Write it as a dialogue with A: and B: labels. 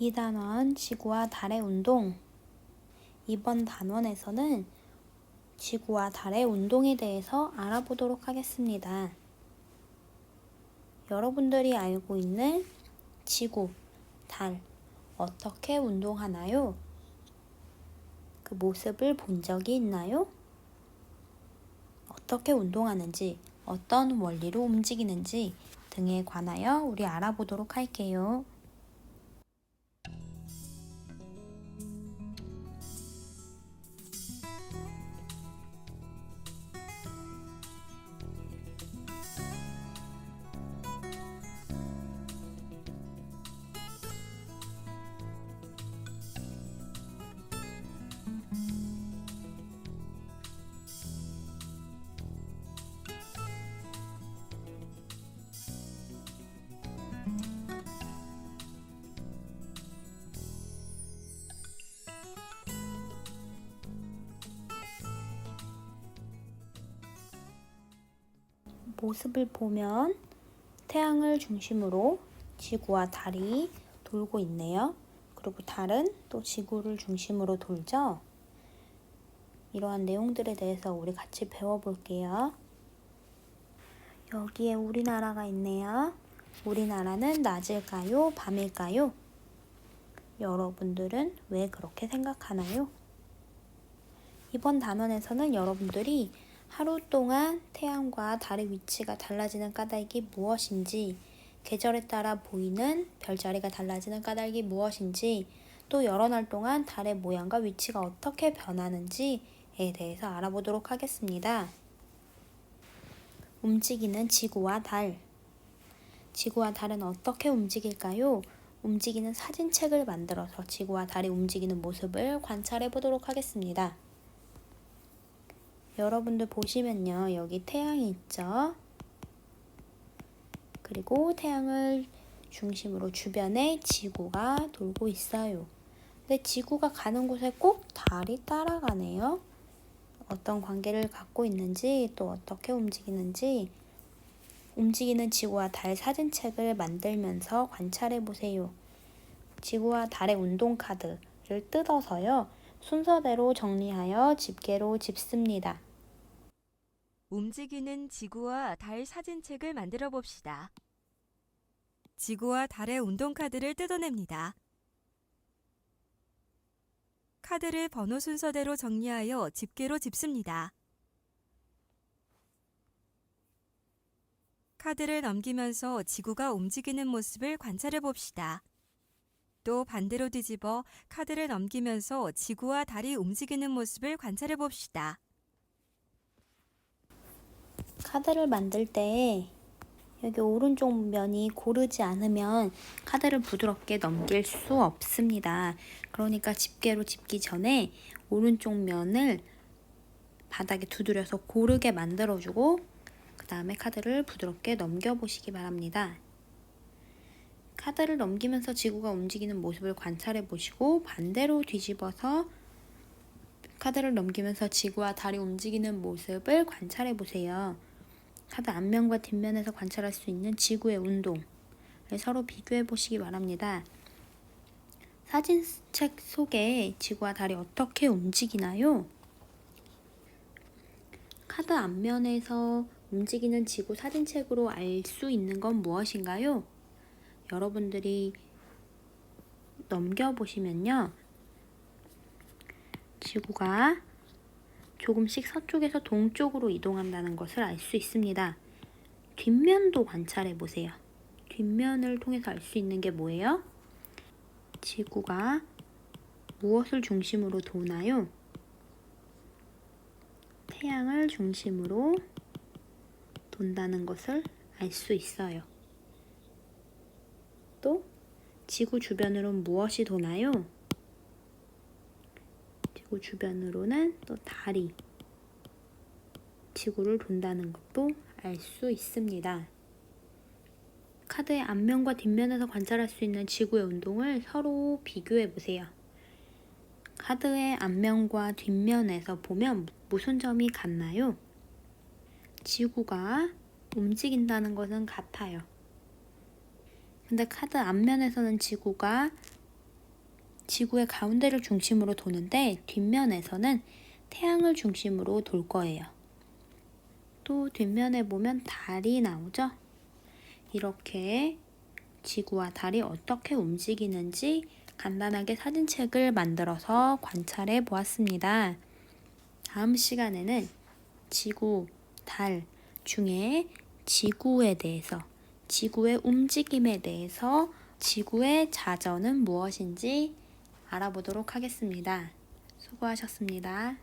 A: 2단원 지구와 달의 운동 이번 단원에서는 지구와 달의 운동에 대해서 알아보도록 하겠습니다. 여러분들이 알고 있는 지구, 달, 어떻게 운동하나요? 그 모습을 본 적이 있나요? 어떻게 운동하는지, 어떤 원리로 움직이는지 등에 관하여 우리 알아보도록 할게요. 모습을 보면 태양을 중심으로 지구와 달이 돌고 있네요. 그리고 달은 또 지구를 중심으로 돌죠. 이러한 내용들에 대해서 우리 같이 배워볼게요. 여기에 우리나라가 있네요. 우리나라는 낮일까요? 밤일까요? 여러분들은 왜 그렇게 생각하나요? 이번 단원에서는 여러분들이 하루 동안 태양과 달의 위치가 달라지는 까닭이 무엇인지, 계절에 따라 보이는 별자리가 달라지는 까닭이 무엇인지, 또 여러 날 동안 달의 모양과 위치가 어떻게 변하는지에 대해서 알아보도록 하겠습니다. 움직이는 지구와 달. 지구와 달은 어떻게 움직일까요? 움직이는 사진책을 만들어서 지구와 달이 움직이는 모습을 관찰해 보도록 하겠습니다. 여러분들 보시면요. 여기 태양이 있죠. 그리고 태양을 중심으로 주변에 지구가 돌고 있어요. 근데 지구가 가는 곳에 꼭 달이 따라가네요. 어떤 관계를 갖고 있는지 또 어떻게 움직이는지 움직이는 지구와 달 사진책을 만들면서 관찰해 보세요. 지구와 달의 운동 카드를 뜯어서요. 순서대로 정리하여 집게로 집습니다.
B: 움직이는 지구와 달 사진책을 만들어 봅시다. 지구와 달의 운동 카드를 뜯어냅니다. 카드를 번호 순서대로 정리하여 집게로 집습니다. 카드를 넘기면서 지구가 움직이는 모습을 관찰해 봅시다. 또 반대로 뒤집어 카드를 넘기면서 지구와 달이 움직이는 모습을 관찰해 봅시다.
A: 카드를 만들 때 여기 오른쪽 면이 고르지 않으면 카드를 부드럽게 넘길 수 없습니다. 그러니까 집게로 집기 전에 오른쪽 면을 바닥에 두드려서 고르게 만들어주고 그 다음에 카드를 부드럽게 넘겨보시기 바랍니다. 카드를 넘기면서 지구가 움직이는 모습을 관찰해 보시고 반대로 뒤집어서 카드를 넘기면서 지구와 달이 움직이는 모습을 관찰해 보세요. 카드 앞면과 뒷면에서 관찰할 수 있는 지구의 운동을 서로 비교해 보시기 바랍니다. 사진책 속에 지구와 달이 어떻게 움직이나요? 카드 앞면에서 움직이는 지구 사진책으로 알 수 있는 건 무엇인가요? 여러분들이 넘겨보시면요. 지구가 조금씩 서쪽에서 동쪽으로 이동한다는 것을 알 수 있습니다. 뒷면도 관찰해 보세요. 뒷면을 통해서 알 수 있는 게 뭐예요? 지구가 무엇을 중심으로 도나요? 태양을 중심으로 돈다는 것을 알 수 있어요. 또 지구 주변으로는 무엇이 도나요? 지구 주변으로는 또 달이 지구를 돈다는 것도 알 수 있습니다. 카드의 앞면과 뒷면에서 관찰할 수 있는 지구의 운동을 서로 비교해 보세요. 카드의 앞면과 뒷면에서 보면 무슨 점이 같나요? 지구가 움직인다는 것은 같아요. 근데 카드 앞면에서는 지구가 지구의 가운데를 중심으로 도는데 뒷면에서는 태양을 중심으로 돌 거예요. 또 뒷면에 보면 달이 나오죠? 이렇게 지구와 달이 어떻게 움직이는지 간단하게 사진책을 만들어서 관찰해 보았습니다. 다음 시간에는 지구, 달 중에 지구에 대해서, 지구의 움직임에 대해서 지구의 자전은 무엇인지 알아보도록 하겠습니다. 수고하셨습니다.